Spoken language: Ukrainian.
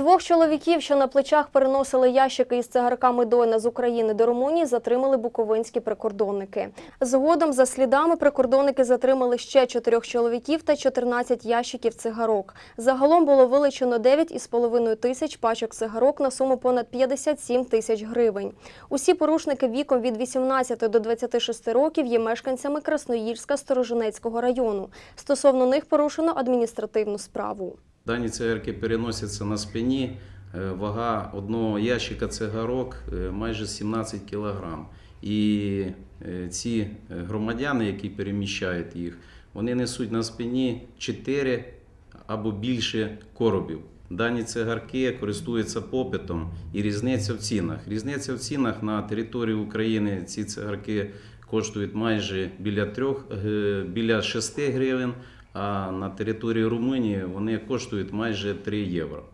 Двох чоловіків, що на плечах переносили ящики із цигарками Дойна з України до Румунії, затримали буковинські прикордонники. Згодом, за слідами, прикордонники затримали ще чотирьох чоловіків та 14 ящиків цигарок. Загалом було вилучено 9,5 тисяч пачок цигарок на суму понад 57 тисяч гривень. Усі порушники віком від 18 до 26 років є мешканцями Красноїльська Сторожинецького району. Стосовно них порушено адміністративну справу. Дані цигарки переносяться на спині. Е, Вага одного ящика цигарок е, майже 17 кг. І е, ці громадяни, які переміщають їх, вони несуть на спині 4 або більше коробів. Дані цигарки користуються попитом і різниця в цінах. Різниця в цінах на території України ці цигарки коштують майже біля, 3, біля 6 гривень, а на території Румунії вони коштують майже 3 євро.